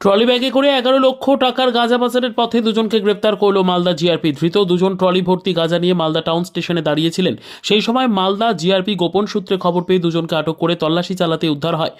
Trolley ব্যাগে করে এগারো লক্ষ টাকার গাঁজা পাচারের পথে দুজনকে গ্রেপ্তার করল মালদা জিআরপি। ধৃত দুজন ট্রলি ভর্তি গাঁজা নিয়ে মালদা টাউন স্টেশনে দাঁড়িয়েছিলেন। সেই সময় মালদা জিআরপি গোপন সূত্রে খবর পেয়ে দুজনকে আটক করে তল্লাশি চালাতে উদ্ধার হয়।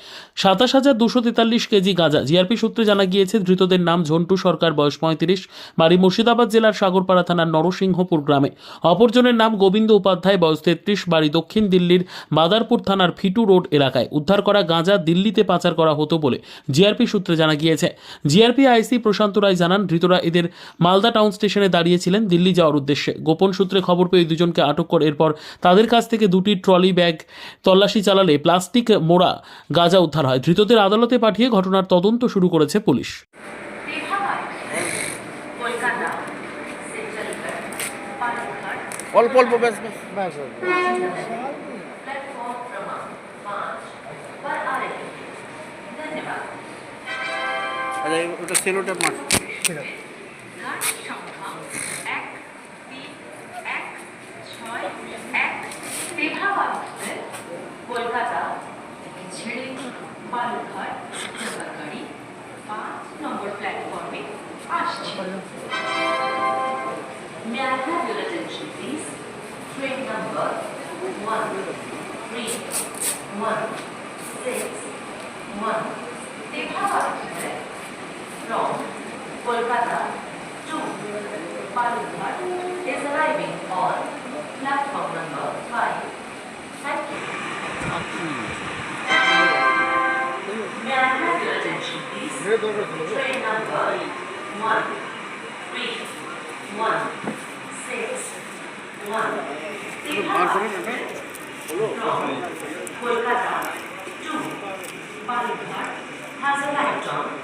সাতাশ হাজার দুশো তেতাল্লিশ কেজি গাঁজা। জিআরপি সূত্রে জানা গিয়েছে, ধৃতদের নাম ঝন্টু সরকার, বয়স পঁয়ত্রিশ, বাড়ি মুর্শিদাবাদ জেলার সাগরপাড়া থানার নরসিংহপুর গ্রামে। অপরজনের নাম গোবিন্দ উপাধ্যায়, বয়স তেত্রিশ, বাড়ি দক্ষিণ দিল্লির মাদারপুর থানার ফিটু রোড এলাকায়। উদ্ধার করা গাঁজা দিল্লিতে পাচার করা হতো বলে জিআরপি সূত্রে জানা গিয়েছে। জিআরপি আইসি প্রশান্ত রায় জানান ধৃতরা এদের মালদা টাউন স্টেশনে দাঁড়িয়েছিলেন দিল্লি যাওয়ার উদ্দেশ্যে। গোপন সূত্রে খবর পেয়ে দুজনকে আটক করে এরপর তাদের কাছ থেকে দুটি ট্রলি ব্যাগ তল্লাশি চালালে প্লাস্টিক মোড়া গাঁজা উদ্ধার হয়। ধৃতদের আদালতে পাঠিয়ে ঘটনার তদন্ত শুরু করেছে পুলিশ। অল্প অল্প ব্যাস ব্যাস ব্যাস। আচ্ছা ওটা সেলোটা মাছ ঘাট সংখ্যা এক তিন এক ছয় এক কলকাতা থেকে ছেড়ে বালুরঘাট যাবার গাড়ি পাঁচ নম্বর প্ল্যাটফর্মে আসছে May I have your attention, please? Train number one, three, one, six, one. Tehabad from Kolkata to Palighat is arriving on platform number 5. Thank you. May I have your attention please? Train number 1, 3, 1, 6, 1. From Kolkata to Palighat has arrived on